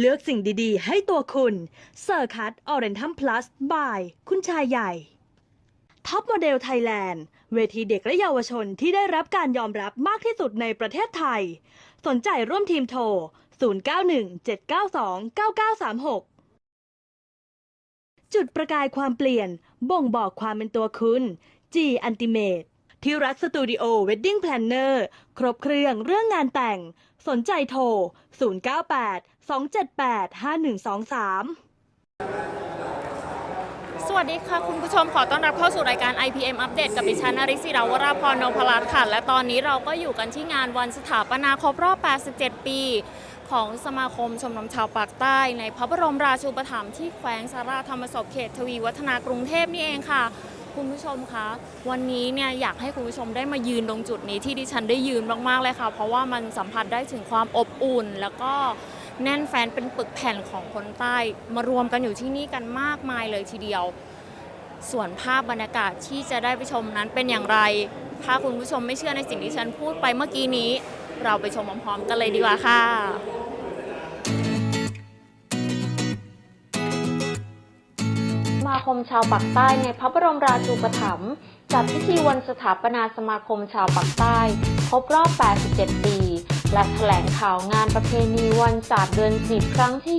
เลือกสิ่งดีๆ ให้ตัวคุณเซอร์คัตออเรนทัมพลัสบาย คุณชายใหญ่ท็อปโมเดลไทยแลนด์เวทีเด็กและเยาวชนที่ได้รับการยอมรับมากที่สุดในประเทศไทย สนใจร่วมทีมโทร 0917929936 จุดประกายความเปลี่ยน บ่งบอกความเป็นตัวคุณ G Ultimate ที่รัฐสตูดิโอ Wedding Planner ครบเครื่องเรื่องงานแต่ง สนใจโทร 098 278 5123 สวัสดีค่ะคุณผู้ชมขอต้อนรับเข้าสู่รายการ IPM อัปเดตกับดิฉันนริศิราวราพรนพรัตน์ค่ะ และตอนนี้เราก็อยู่กันที่งานวันสถาปนาครบรอบ 87 ปี ของสมาคมชมรมชาวปากใต้ ในพระบรมราชูปถัมภ์ที่แขวงสาราธรรมศพเขตทวีวัฒนากรุงเทพนี่เองค่ะ คุณผู้ชมคะวันนี้เนี่ยอยากให้คุณผู้ชมได้มายืนตรงจุดนี้ที่ดิฉันได้ยืนมากๆเลยค่ะ เพราะว่ามันสัมผัสได้ถึงความอบอุ่นแล้วก็ แน่นแฟนเป็นปึกแผ่นของคนใต้ มารวมกันอยู่ที่นี่กันมากมายเลยทีเดียว ส่วนภาพบรรยากาศที่จะได้ไปชมนั้นเป็นอย่างไร ถ้าคุณผู้ชมไม่เชื่อในสิ่งที่ฉันพูดไปเมื่อกี้นี้ เราไปชมพร้อมๆกันเลยดีกว่าค่ะสมาคมชาวปากใต้ในพระบรมราชูปถัมภ์จัดพิธีวันสถาปนาสมาคมชาวปากใต้ ครบรอบ 87 ปี และแถลงข่าวงานประเพณีวันศาสตร์เดือน10ครั้งที่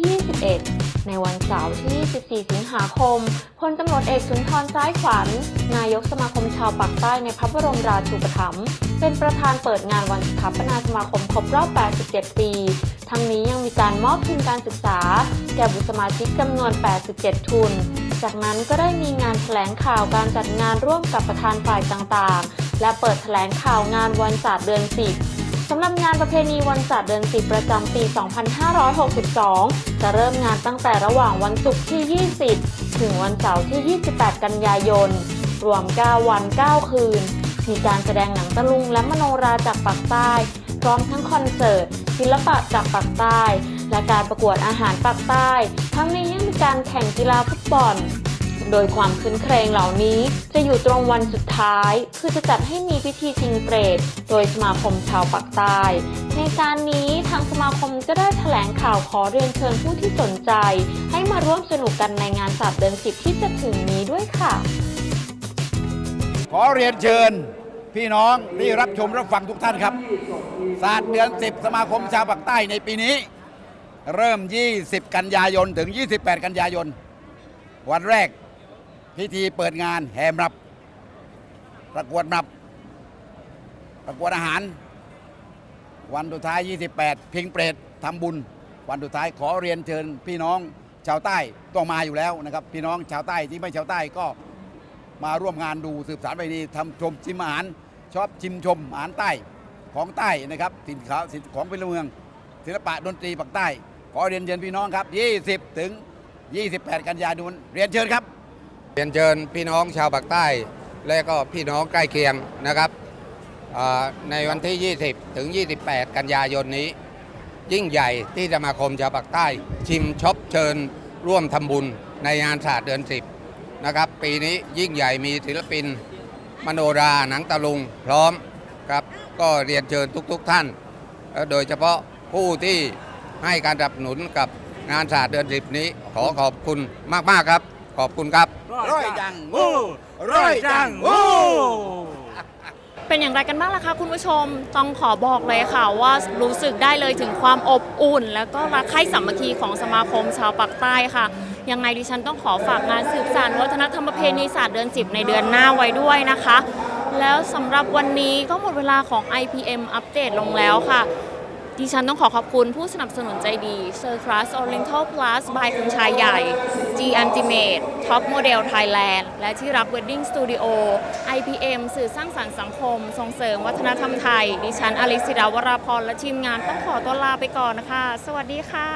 21 ในวันเสาร์ที่24สิงหาคม พลตำรวจเอกสุนทรซ้ายขวัญ นายกสมาคมชาวปากใต้ในพระบรมราชูปถัมภ์ เป็นประธานเปิดงานวันสถาปนาสมาคมครบรอบ 87 ปี ทั้งนี้ยังมีการมอบทุนการศึกษา แก่บุตรสมาชิกจำนวน 87 ทุน จากนั้นก็ได้มีงานแถลงข่าวการจัดงานร่วมกับประธานฝ่ายต่างๆ และเปิดแถลงข่าวงานวันศาสตร์เดือน10 สำหรับงานประเพณีวันศาสตร์เดือน10ประจำปี 2562 จะเริ่มงานตั้งแต่ระหว่างวันศุกร์ที่ 20 ถึงวันเสาร์ที่ 28 กันยายน รวม 9 วัน 9 คืน มีการแสดงหนังตะลุงและมโนราจากปากใต้ พร้อมทั้งคอนเสิร์ตศิลปะจากปากใต้ และการประกวดอาหารปากใต้ ทั้งนี้ยังมีการแข่งกีฬาฟุตบอล โดยความคืนเครงเหล่านี้จะอยู่ตรงวันสุดท้าย คือจะจัดให้มีพิธีชิงเปรต โดยสมาคมชาวปากใต้ ในการนี้ทางสมาคมก็ได้แถลงข่าวขอเรียนเชิญผู้ที่สนใจ ให้มาร่วมสนุกกันในงานศาสตร์เดือนสิบที่จะถึงนี้ด้วยค่ะ ขอเรียนเชิญพี่น้องที่รับชมรับฟังทุกท่านครับ ศาสตร์เดือน10สมาคมชาวปากใต้ในปีนี้ เริ่ม 20 กันยายนถึง 28 กันยายน วันแรก พิธีเปิดงานแห่มรับ ประกวดรับ ประกวดอาหาร วันสุดท้าย 28 พิงเปรตทำบุญ วันสุดท้ายขอเรียนเชิญพี่น้องชาวใต้ต้องมาอยู่แล้วนะครับ พี่น้องชาวใต้ที่ไม่ชาวใต้ก็มาร่วมงานดูสืบสารไประเพณีทำชมชิมอาหารชอบชิมชมอาหารใต้ของใต้นะครับสินค้าสินของเป็นเมือง ศิลปะดนตรีปากใต้ ขอเรียนเชิญพี่น้องครับ 20 ถึง 28 กันยายนเรียนเชิญครับ เรียนเชิญพี่น้องชาวปากใต้ และก็พี่น้องใกล้เคียงนะครับในวันที่ 20 ถึง 28 กันยายนนี้ ยิ่งใหญ่ที่สมาคมชาวปากใต้ ชิมช็อปเชิญร่วมทำบุญในงานศาสตร์เดือน 10 นะครับ ปีนี้ยิ่งใหญ่มีศิลปิน มโนราหนังตะลุงพร้อมครับก็เรียนเชิญทุกๆทท่านและโดยเฉพาะผู้ที่ให้การสนับสนุนกับงานศาสตร์เดือน 10 นี้ขอขอบคุณมากๆครับ ขอบคุณครับร้อยจังงูร้อยจังงูเป็นอย่างไรกันบ้างล่ะคะคุณผู้ชมต้องขอบอกเลยค่ะว่ารู้สึกได้เลยถึงความอบอุ่น แล้วก็รักใคร่สามัคคีของสมาคมชาวปากใต้ค่ะ ยังไงดิฉันต้องขอฝากงานสืบสานวัฒนธรรมประเพณีศาสตร์เดือน10ในเดือนหน้าไว้ด้วยนะคะ แล้วสำหรับวันนี้ก็หมดเวลาของ IPM อัปเดตลงแล้วค่ะ ดิฉันต้องขอขอบคุณผู้สนับสนุนใจดี s u r c u s Oriental Plus by คุณชายใหญ่ G Ultimate Top Model Thailand และที่รับ Wedding Studio IPM สื่อสร้างสรรค์สังคม ส่งเสริมวัฒนธรรมไทย ดิฉันอลิศิดาวราพรและทีมงานต้องขอตัวลาไปก่อนนะคะ สวัสดีค่ะ